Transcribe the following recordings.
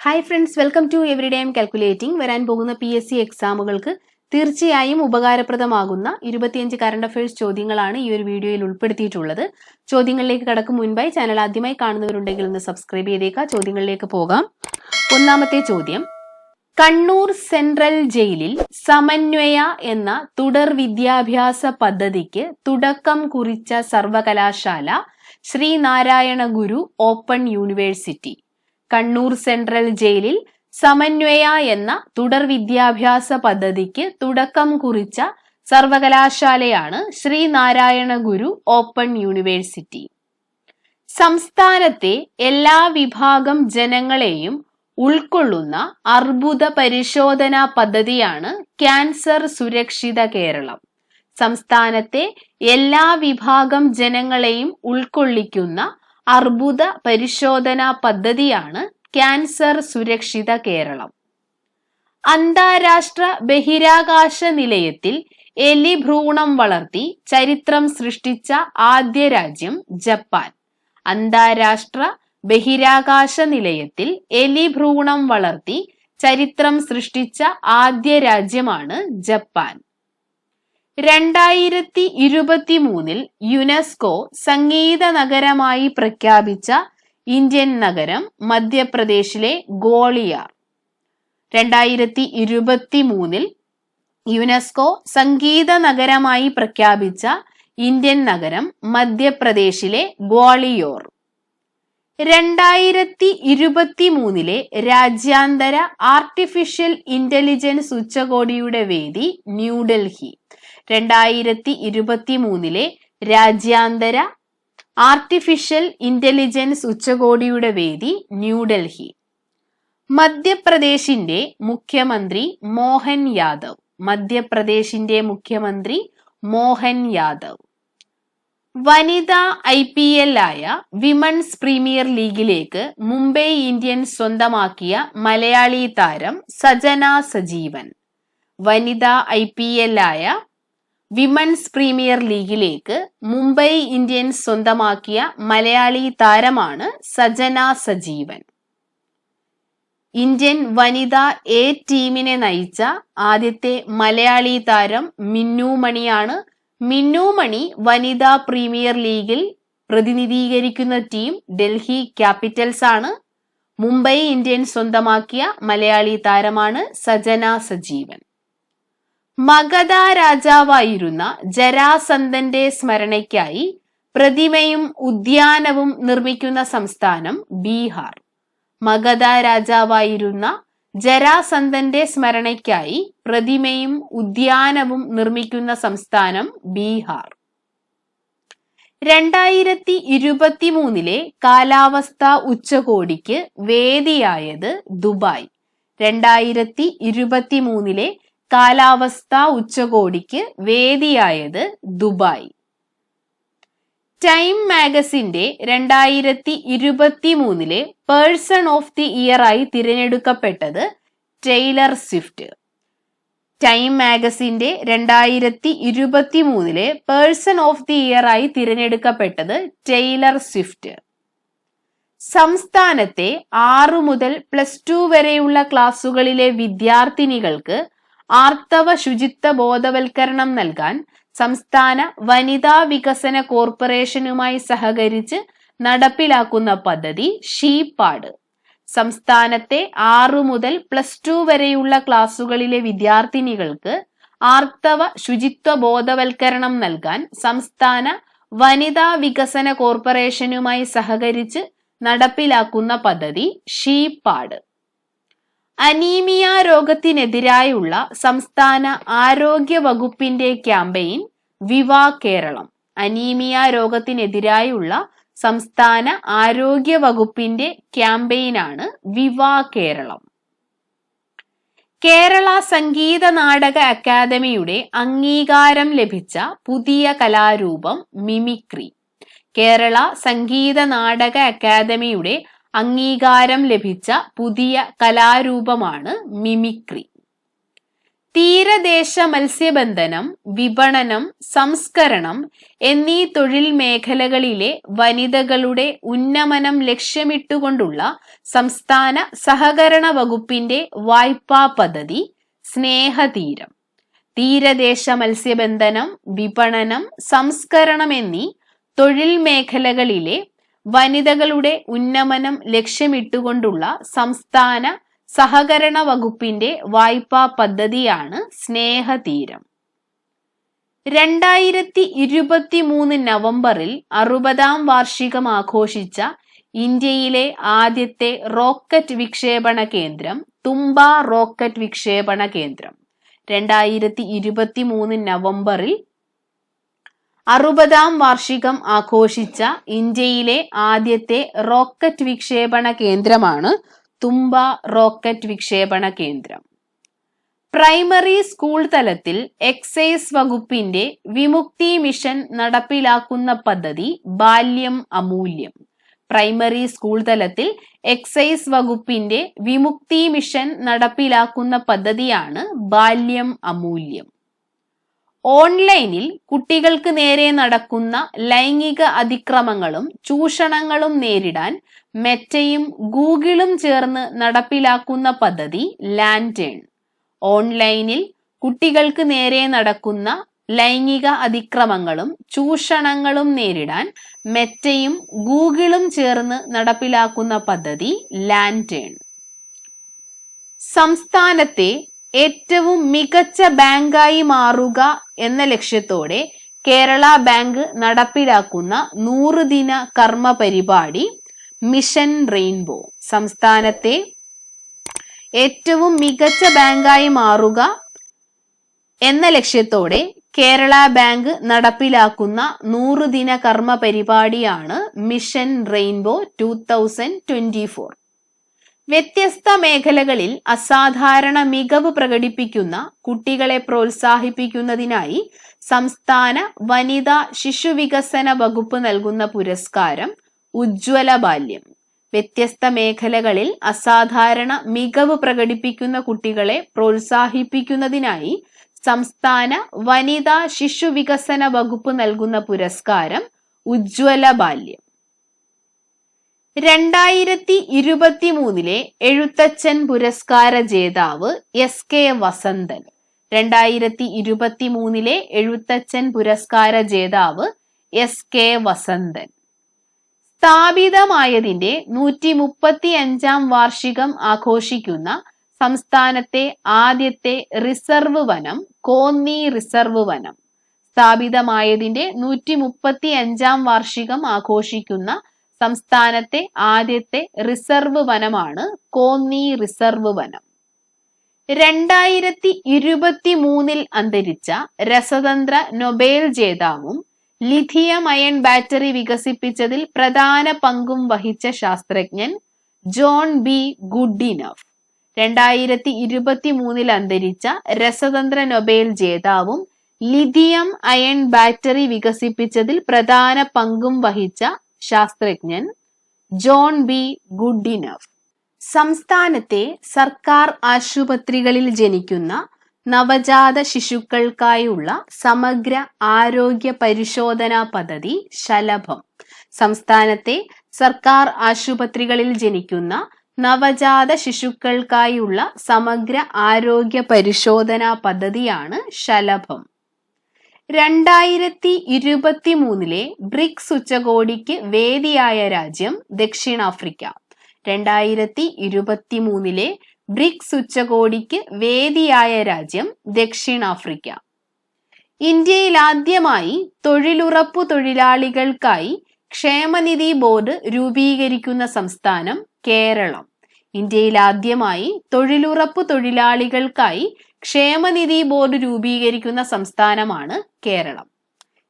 Hi friends welcome to every day M calculating വരാൻ പോകുന്ന P S C എക്സാമുകൾക്ക് തീർച്ചയായും ഉപകാരപ്രദമാകുന്ന ഇരുപത്തിയഞ്ച് കറണ്ട് അഫയേഴ്സ് ചോദ്യങ്ങളാണ് ഈ ഒരു വീഡിയോയിൽ ഉൾപ്പെടുത്തിയിട്ടുള്ളത്. ചോദ്യങ്ങളിലേക്ക് കടക്കും മുൻപായി ചാനൽ ആദ്യമായി കാണുന്നവരുണ്ടെങ്കിൽ ഒന്ന് സബ്സ്ക്രൈബ് ചെയ്തേക്കുക ചോദ്യങ്ങളിലേക്ക് പോകാം. ഒന്നാമത്തെ ചോദ്യം. കണ്ണൂർ സെൻട്രൽ ജയിലിൽ സമന്വയ എന്ന തുടർ വിദ്യാഭ്യാസ പദ്ധതിക്ക് തുടക്കം കുറിച്ച സർവകലാശാല Sreenarayana Guru open university Kannur central ജയിലിൽ സമന്വയ എന്ന തുടർ വിദ്യാഭ്യാസ പദ്ധതിക്ക് തുടക്കം കുറിച്ച സർവകലാശാലയാണ് ശ്രീനാരായണ ഗുരു ഓപ്പൺ യൂണിവേഴ്സിറ്റി. സംസ്ഥാനത്തെ എല്ലാ വിഭാഗം ജനങ്ങളെയും ഉൾക്കൊള്ളുന്ന അർബുദ പരിശോധനാ പദ്ധതിയാണ് ക്യാൻസർ സുരക്ഷിത കേരളം. സംസ്ഥാനത്തെ എല്ലാ വിഭാഗം ജനങ്ങളെയും ഉൾക്കൊള്ളിക്കുന്ന അർബുദ പരിശോധനാ പദ്ധതിയാണ് ക്യാൻസർ സുരക്ഷിത കേരളം. അന്താരാഷ്ട്ര ബഹിരാകാശ നിലയത്തിൽ എലി ഭ്രൂണം വളർത്തി ചരിത്രം സൃഷ്ടിച്ച ആദ്യ രാജ്യം ജപ്പാൻ. അന്താരാഷ്ട്ര ബഹിരാകാശ നിലയത്തിൽ എലി ഭ്രൂണം വളർത്തി ചരിത്രം സൃഷ്ടിച്ച ആദ്യ രാജ്യമാണ് ജപ്പാൻ. രണ്ടായിരത്തി ഇരുപത്തി മൂന്നിൽ യുനെസ്കോ സംഗീത നഗരമായി പ്രഖ്യാപിച്ച ഇന്ത്യൻ നഗരം മധ്യപ്രദേശിലെ ഗോളിയാർ രണ്ടായിരത്തി ഇരുപത്തി മൂന്നിൽ യുനെസ്കോ സംഗീത നഗരമായി പ്രഖ്യാപിച്ച ഇന്ത്യൻ നഗരം മധ്യപ്രദേശിലെ ഗ്വാളിയോർ രണ്ടായിരത്തി ഇരുപത്തി മൂന്നിലെ രാജ്യാന്തര ആർട്ടിഫിഷ്യൽ ഇന്റലിജൻസ് ഉച്ചകോടിയുടെ വേദി ന്യൂഡൽഹി രണ്ടായിരത്തി ഇരുപത്തി മൂന്നിലെ രാജ്യാന്തര ആർട്ടിഫിഷ്യൽ ഇന്റലിജൻസ് ഉച്ചകോടിയുടെ വേദി ന്യൂഡൽഹി മധ്യപ്രദേശിന്റെ മുഖ്യമന്ത്രി മോഹൻ യാദവ്. മധ്യപ്രദേശിന്റെ മുഖ്യമന്ത്രി മോഹൻ യാദവ്. വനിതാ ഐ പി എൽ ആയ വിമൺസ് പ്രീമിയർ ലീഗിലേക്ക് മുംബൈ ഇന്ത്യൻസ് സ്വന്തമാക്കിയ മലയാളി താരം സജന സജീവൻ. വനിതാ ഐ പി എൽ ആയ വിമൺസ് പ്രീമിയർ ലീഗിലേക്ക് മുംബൈ ഇന്ത്യൻസ് സ്വന്തമാക്കിയ മലയാളി താരമാണ് സജന സജീവൻ. ഇന്ത്യൻ വനിതാ എ ടീമിനെ നയിച്ച ആദ്യത്തെ മലയാളി താരം മിന്നു മണിയാണ്. മിന്നു മണി വനിതാ പ്രീമിയർ ലീഗിൽ പ്രതിനിധീകരിക്കുന്ന ടീം ഡൽഹി ക്യാപിറ്റൽസ് ആണ്. മുംബൈ ഇന്ത്യൻസ് സ്വന്തമാക്കിയ മലയാളി താരമാണ് സജന സജീവൻ. മഗധ രാജാവായിരുന്ന ജരാസന്ധന്റെ സ്മരണയ്ക്കായി പ്രതിമയും ഉദ്യാനവും നിർമ്മിക്കുന്ന സംസ്ഥാനം ബീഹാർ. മഗധ രാജാവായിരുന്ന ജരാസന്ധന്റെ സ്മരണയ്ക്കായി പ്രതിമയും ഉദ്യാനവും നിർമ്മിക്കുന്ന സംസ്ഥാനം ബീഹാർ. രണ്ടായിരത്തി ഇരുപത്തി മൂന്നിലെ കാലാവസ്ഥ ഉച്ചകോടിക്ക് വേദിയായത് ദുബായ്. രണ്ടായിരത്തി ഇരുപത്തി മൂന്നിലെ കാലാവസ്ഥ ഉച്ചകോടിക്ക് വേദിയായത് ദുബായ്. ടൈം മാഗസിന്റെ രണ്ടായിരത്തി ഇരുപത്തി മൂന്നിലെ പേഴ്സൺ ഓഫ് ദി ഇയർ ആയി തിരഞ്ഞെടുക്കപ്പെട്ടത് ടെയ്ലർ സ്വിഫ്റ്റ്. ടൈം മാഗസിന്റെ രണ്ടായിരത്തി ഇരുപത്തി മൂന്നിലെ പേഴ്സൺ ഓഫ് ദി ഇയർ ആയി തിരഞ്ഞെടുക്കപ്പെട്ടത് ടെയ്ലർ സ്വിഫ്റ്റ്. സംസ്ഥാനത്തെ ആറു മുതൽ പ്ലസ് ടു വരെയുള്ള ക്ലാസുകളിലെ വിദ്യാർത്ഥിനികൾക്ക് ആർത്തവ ശുചിത്വ ബോധവൽക്കരണം നൽകാൻ സംസ്ഥാന വനിതാ വികസന കോർപ്പറേഷനുമായി സഹകരിച്ച് നടപ്പിലാക്കുന്ന പദ്ധതി ഷീപ്പാട് സംസ്ഥാനത്തെ ആറു മുതൽ പ്ലസ് ടു വരെയുള്ള ക്ലാസുകളിലെ വിദ്യാർത്ഥിനികൾക്ക് ആർത്തവ ശുചിത്വ ബോധവൽക്കരണം നൽകാൻ സംസ്ഥാന വനിതാ വികസന കോർപ്പറേഷനുമായി സഹകരിച്ച് നടപ്പിലാക്കുന്ന പദ്ധതി ഷീപാട്. അനീമിയ രോഗത്തിനെതിരായുള്ള സംസ്ഥാന ആരോഗ്യ വകുപ്പിന്റെ ക്യാമ്പയിൻ വിവാ കേരളം. അനീമിയ രോഗത്തിനെതിരായുള്ള സംസ്ഥാന ആരോഗ്യ വകുപ്പിന്റെ ക്യാമ്പയിനാണ് വിവാ കേരളം. കേരള സംഗീത നാടക അക്കാദമിയുടെ അംഗീകാരം ലഭിച്ച പുതിയ കലാരൂപം മിമിക്രി. കേരള സംഗീത നാടക അക്കാദമിയുടെ അംഗീകാരം ലഭിച്ച പുതിയ കലാരൂപമാണ് മിമിക്രി. തീരദേശ മത്സ്യബന്ധനം വിപണനം സംസ്കരണം എന്നീ തൊഴിൽ മേഖലകളിലെ വനിതകളുടെ ഉന്നമനം ലക്ഷ്യമിട്ടുകൊണ്ടുള്ള സംസ്ഥാന സഹകരണ വകുപ്പിന്റെ വായ്പാ പദ്ധതി സ്നേഹതീരം. തീരദേശ മത്സ്യബന്ധനം വിപണനം സംസ്കരണം എന്നീ തൊഴിൽ മേഖലകളിലെ വനിതകളുടെ ഉന്നമനം ലക്ഷ്യമിട്ടുകൊണ്ടുള്ള സംസ്ഥാന സഹകരണ വകുപ്പിന്റെ വായ്പാ പദ്ധതിയാണ് സ്നേഹതീരം. രണ്ടായിരത്തി ഇരുപത്തി മൂന്ന് നവംബറിൽ അറുപതാം വാർഷികം ആഘോഷിച്ച ഇന്ത്യയിലെ ആദ്യത്തെ റോക്കറ്റ് വിക്ഷേപണ കേന്ദ്രം തുമ്പ റോക്കറ്റ് വിക്ഷേപണ കേന്ദ്രം. രണ്ടായിരത്തി ഇരുപത്തി മൂന്ന് നവംബറിൽ അറുപതാം വാർഷികം ആഘോഷിച്ച ഇന്ത്യയിലെ ആദ്യത്തെ റോക്കറ്റ് വിക്ഷേപണ കേന്ദ്രമാണ് തുമ്പ റോക്കറ്റ് വിക്ഷേപണ കേന്ദ്രം. പ്രൈമറി സ്കൂൾ തലത്തിൽ എക്സൈസ് വകുപ്പിന്റെ വിമുക്തി മിഷൻ നടപ്പിലാക്കുന്ന പദ്ധതി ബാല്യം അമൂല്യം. പ്രൈമറി സ്കൂൾ തലത്തിൽ എക്സൈസ് വകുപ്പിന്റെ വിമുക്തി മിഷൻ നടപ്പിലാക്കുന്ന പദ്ധതിയാണ് ബാല്യം അമൂല്യം. ഓൺലൈനിൽ കുട്ടികൾക്ക് നേരെ നടക്കുന്ന ലൈംഗിക അതിക്രമങ്ങളും ചൂഷണങ്ങളും നേരിടാൻ മെറ്റയും ഗൂഗിളും ചേർന്ന് നടപ്പിലാക്കുന്ന പദ്ധതി ലാൻഡേൺ ഓൺലൈനിൽ കുട്ടികൾക്ക് നേരെ നടക്കുന്ന ലൈംഗിക അതിക്രമങ്ങളും ചൂഷണങ്ങളും നേരിടാൻ മെറ്റയും ഗൂഗിളും ചേർന്ന് നടപ്പിലാക്കുന്ന പദ്ധതി ലാൻഡേൺ സംസ്ഥാനത്തെ ഏറ്റവും മികച്ച ബാങ്കായി മാറുക എന്ന ലക്ഷ്യത്തോടെ കേരള ബാങ്ക് നടപ്പിലാക്കുന്ന നൂറ് ദിന കർമ്മ പരിപാടി മിഷൻ റെയിൻബോ. സംസ്ഥാനത്തെ ഏറ്റവും മികച്ച ബാങ്കായി മാറുക എന്ന ലക്ഷ്യത്തോടെ കേരള ബാങ്ക് നടപ്പിലാക്കുന്ന നൂറ് ദിന കർമ്മ പരിപാടിയാണ് mission rainbow two thousand twenty four. വ്യത്യസ്ത മേഖലകളിൽ അസാധാരണ മികവ് പ്രകടിപ്പിക്കുന്ന കുട്ടികളെ പ്രോത്സാഹിപ്പിക്കുന്നതിനായി സംസ്ഥാന വനിതാ ശിശുവികസന വകുപ്പ് നൽകുന്ന പുരസ്കാരം ഉജ്ജ്വല ബാല്യം. വ്യത്യസ്ത മേഖലകളിൽ അസാധാരണ മികവ് പ്രകടിപ്പിക്കുന്ന കുട്ടികളെ പ്രോത്സാഹിപ്പിക്കുന്നതിനായി സംസ്ഥാന വനിതാ ശിശുവികസന വകുപ്പ് നൽകുന്ന പുരസ്കാരം ഉജ്ജ്വല ബാല്യം. രണ്ടായിരത്തി ഇരുപത്തി മൂന്നിലെ എഴുത്തച്ഛൻ പുരസ്കാര ജേതാവ് എസ് കെ വസന്തൻ. രണ്ടായിരത്തി ഇരുപത്തി മൂന്നിലെ എഴുത്തച്ഛൻ പുരസ്കാര ജേതാവ് എസ് കെ വസന്തൻ. സ്ഥാപിതമായതിന്റെ നൂറ്റി മുപ്പത്തി അഞ്ചാം വാർഷികം ആഘോഷിക്കുന്ന സംസ്ഥാനത്തെ ആദ്യത്തെ റിസർവ് വനം കോന്നി റിസർവ് വനം. സ്ഥാപിതമായതിന്റെ നൂറ്റി മുപ്പത്തി അഞ്ചാം വാർഷികം ആഘോഷിക്കുന്ന സംസ്ഥാനത്തെ ആദ്യത്തെ റിസർവ് വനമാണ് കോന്നി റിസർവ് വനം. രണ്ടായിരത്തി ഇരുപത്തി മൂന്നിൽ അന്തരിച്ച രസതന്ത്ര നൊബേൽ ജേതാവും ലിഥിയം അയൺ ബാറ്ററി വികസിപ്പിച്ചതിൽ പ്രധാന പങ്കും വഹിച്ച ശാസ്ത്രജ്ഞൻ ജോൺ ബി ഗുഡിനഫ് രണ്ടായിരത്തി ഇരുപത്തി മൂന്നിൽ അന്തരിച്ച രസതന്ത്ര നൊബേൽ ജേതാവും ലിഥിയം അയൺ ബാറ്ററി വികസിപ്പിച്ചതിൽ പ്രധാന പങ്കും വഹിച്ച ശാസ്ത്രജ്ഞൻ ജോൺ ബി ഗുഡിനഫ് സംസ്ഥാനത്തെ സർക്കാർ ആശുപത്രികളിൽ ജനിക്കുന്ന നവജാത ശിശുക്കൾക്കായുള്ള സമഗ്ര ആരോഗ്യ പരിശോധനാ പദ്ധതി ശലഭം. സംസ്ഥാനത്തെ സർക്കാർ ആശുപത്രികളിൽ ജനിക്കുന്ന നവജാത ശിശുക്കൾക്കായുള്ള സമഗ്ര ആരോഗ്യ പരിശോധനാ പദ്ധതിയാണ് ശലഭം. രണ്ടായിരത്തി ഇരുപത്തി മൂന്നിലെ ബ്രിക്സ് ഉച്ചകോടിക്ക് വേദിയായ രാജ്യം ദക്ഷിണാഫ്രിക്ക. രണ്ടായിരത്തി ഇരുപത്തി മൂന്നിലെ ബ്രിക്സ് ഉച്ചകോടിക്ക് വേദിയായ രാജ്യം ദക്ഷിണാഫ്രിക്ക. ഇന്ത്യയിൽ ആദ്യമായി തൊഴിലുറപ്പു തൊഴിലാളികൾക്കായി ക്ഷേമനിധി ബോർഡ് രൂപീകരിക്കുന്ന സംസ്ഥാനം കേരളം. ഇന്ത്യയിൽ ആദ്യമായി തൊഴിലുറപ്പ് തൊഴിലാളികൾക്കായി ക്ഷേമനിധി ബോർഡ് രൂപീകരിക്കുന്ന സംസ്ഥാനമാണ് കേരളം.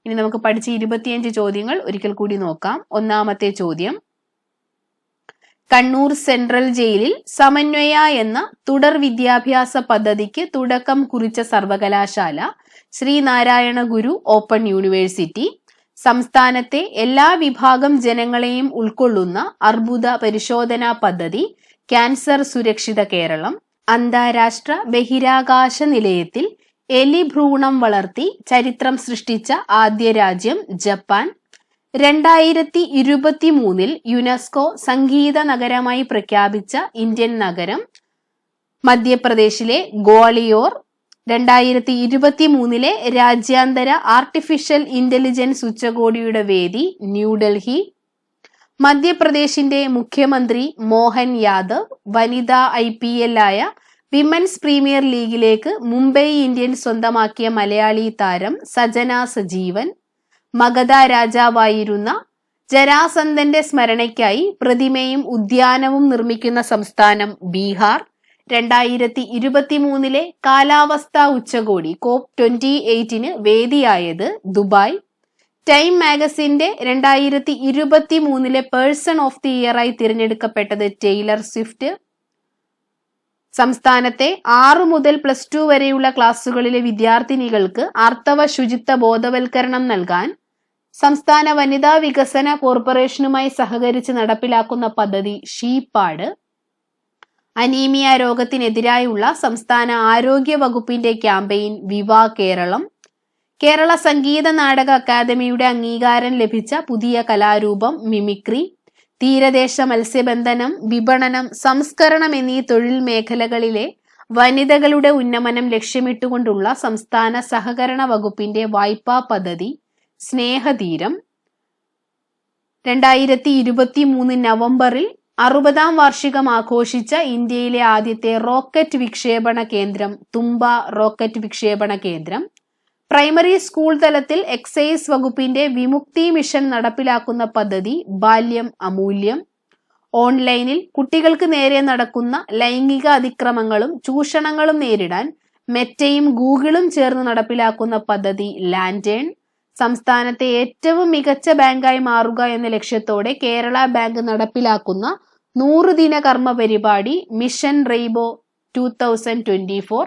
ഇനി നമുക്ക് പഠിച്ച ഇരുപത്തിയഞ്ച് ചോദ്യങ്ങൾ ഒരിക്കൽ കൂടി നോക്കാം. ഒന്നാമത്തെ ചോദ്യം. കണ്ണൂർ സെൻട്രൽ ജയിലിൽ സമന്വയ എന്ന തുടർ വിദ്യാഭ്യാസ പദ്ധതിക്ക് തുടക്കം കുറിച്ച സർവകലാശാല ശ്രീനാരായണ ഗുരു ഓപ്പൺ യൂണിവേഴ്സിറ്റി. സംസ്ഥാനത്തെ എല്ലാ വിഭാഗം ജനങ്ങളെയും ഉൾക്കൊള്ളുന്ന അർബുദ പരിശോധനാ പദ്ധതി ക്യാൻസർ സുരക്ഷിത കേരളം. അന്താരാഷ്ട്ര ബഹിരാകാശ നിലയത്തിൽ എലി ഭ്രൂണം വളർത്തി ചരിത്രം സൃഷ്ടിച്ച ആദ്യ രാജ്യം ജപ്പാൻ. രണ്ടായിരത്തി ഇരുപത്തി മൂന്നിൽ യുനെസ്കോ സംഗീത നഗരമായി പ്രഖ്യാപിച്ച ഇന്ത്യൻ നഗരം. മധ്യപ്രദേശിലെ ഗ്വാളിയോർ. രണ്ടായിരത്തി ഇരുപത്തി മൂന്നിലെ രാജ്യാന്തര ആർട്ടിഫിഷ്യൽ ഇന്റലിജൻസ് ഉച്ചകോടിയുടെ വേദി ന്യൂഡൽഹി. മധ്യപ്രദേശിന്റെ മുഖ്യമന്ത്രി മോഹൻ യാദവ് വനിതാ ഐ പി എൽ ആയ വിമൻസ് പ്രീമിയർ ലീഗിലേക്ക് മുംബൈ ഇന്ത്യൻസ് സ്വന്തമാക്കിയ മലയാളി താരം സജന സജീവൻ മഗധ രാജാവായിരുന്ന ജരാസന്ധന്റെ സ്മരണയ്ക്കായി പ്രതിമയും ഉദ്യാനവും നിർമ്മിക്കുന്ന സംസ്ഥാനം ബീഹാർ. രണ്ടായിരത്തി ഇരുപത്തി മൂന്നിലെ കാലാവസ്ഥാ ഉച്ചകോടി കോപ് ട്വന്റി എയ്റ്റിന് വേദിയായത് ദുബായ്. ടൈം മാഗസിന്റെ രണ്ടായിരത്തി ഇരുപത്തി മൂന്നിലെ പേഴ്സൺ ഓഫ് ദി ഇയറായി തിരഞ്ഞെടുക്കപ്പെട്ടത് ടെയ്ലർ സ്വിഫ്റ്റ്. സംസ്ഥാനത്തെ ആറു മുതൽ പ്ലസ് ടു വരെയുള്ള ക്ലാസ്സുകളിലെ വിദ്യാർത്ഥിനികൾക്ക് ആർത്തവ ശുചിത്വ ബോധവൽക്കരണം നൽകാൻ സംസ്ഥാന വനിതാ വികസന കോർപ്പറേഷനുമായി സഹകരിച്ച് നടപ്പിലാക്കുന്ന പദ്ധതി ഷീപ്പാട് അനീമിയ രോഗത്തിനെതിരായുള്ള സംസ്ഥാന ആരോഗ്യ വകുപ്പിന്റെ ക്യാമ്പയിൻ വിവാ കേരളം. കേരള സംഗീത നാടക അക്കാദമിയുടെ അംഗീകാരം ലഭിച്ച പുതിയ കലാരൂപം മിമിക്രി തീരദേശ മത്സ്യബന്ധനം വിപണനം സംസ്കരണം എന്നീ തൊഴിൽ മേഖലകളിലെ വനിതകളുടെ ഉന്നമനം ലക്ഷ്യമിട്ടുകൊണ്ടുള്ള സംസ്ഥാന സഹകരണ വകുപ്പിന്റെ വായ്പാ പദ്ധതി സ്നേഹതീരം. രണ്ടായിരത്തി ഇരുപത്തി മൂന്ന് നവംബറിൽ അറുപതാം വാർഷികം ആഘോഷിച്ച ഇന്ത്യയിലെ ആദ്യത്തെ റോക്കറ്റ് വിക്ഷേപണ കേന്ദ്രം തുമ്പ റോക്കറ്റ് വിക്ഷേപണ കേന്ദ്രം. പ്രൈമറി സ്കൂൾ തലത്തിൽ എക്സൈസ് വകുപ്പിന്റെ വിമുക്തി മിഷൻ നടപ്പിലാക്കുന്ന പദ്ധതി ബാല്യം അമൂല്യം. ഓൺലൈനിൽ കുട്ടികൾക്ക് നേരെ നടക്കുന്ന ലൈംഗിക അതിക്രമങ്ങളും ചൂഷണങ്ങളും നേരിടാൻ മെറ്റയും ഗൂഗിളും ചേർന്ന് നടപ്പിലാക്കുന്ന പദ്ധതി ലാൻഡേൺ. സംസ്ഥാനത്തെ ഏറ്റവും മികച്ച ബാങ്കായി മാറുക എന്ന ലക്ഷ്യത്തോടെ കേരള ബാങ്ക് നടപ്പിലാക്കുന്ന നൂറ് ദിന കർമ്മ പരിപാടി mission rainbow two thousand twenty four.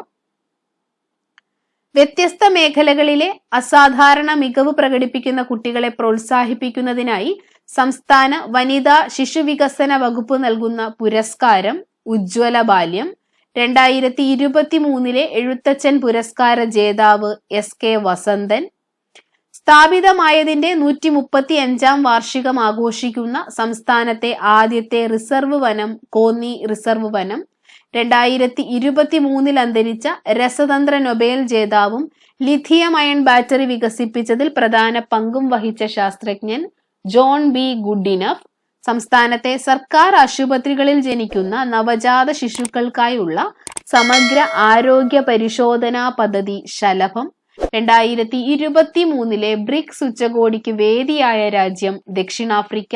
വ്യത്യസ്ത മേഖലകളിലെ അസാധാരണ മികവ് പ്രകടിപ്പിക്കുന്ന കുട്ടികളെ പ്രോത്സാഹിപ്പിക്കുന്നതിനായി സംസ്ഥാന വനിതാ ശിശുവികസന വകുപ്പ് നൽകുന്ന പുരസ്കാരം ഉജ്ജ്വല ബാല്യം രണ്ടായിരത്തി ഇരുപത്തി മൂന്നിലെ എഴുത്തച്ഛൻ പുരസ്കാര ജേതാവ് എസ് കെ വസന്തൻ സ്ഥാപിതമായതിന്റെ നൂറ്റി മുപ്പത്തി അഞ്ചാം വാർഷികം ആഘോഷിക്കുന്ന സംസ്ഥാനത്തെ ആദ്യത്തെ റിസർവ് വനം കോന്നി റിസർവ് വനം രണ്ടായിരത്തി ഇരുപത്തി മൂന്നിൽ അന്തരിച്ച രസതന്ത്ര നൊബേൽ ജേതാവും ലിഥിയം അയൺ ബാറ്ററി വികസിപ്പിച്ചതിൽ പ്രധാന പങ്കും വഹിച്ച ശാസ്ത്രജ്ഞൻ ജോൺ ബി ഗുഡിനഫ്. സംസ്ഥാനത്തെ സർക്കാർ ആശുപത്രികളിൽ ജനിക്കുന്ന നവജാത ശിശുക്കൾക്കായുള്ള സമഗ്ര ആരോഗ്യ പരിശോധനാ പദ്ധതി ശലഭം. രണ്ടായിരത്തി ഇരുപത്തി മൂന്നിലെ ബ്രിക്സ് ഉച്ചകോടിക്ക് വേദിയായ രാജ്യം ദക്ഷിണാഫ്രിക്ക.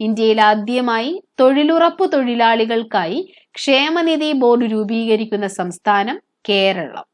ഇന്ത്യയിൽ ആദ്യമായി തൊഴിലുറപ്പ് തൊഴിലാളികൾക്കായി ക്ഷേമനിധി ബോർഡ് രൂപീകരിക്കുന്ന സംസ്ഥാനം കേരളം.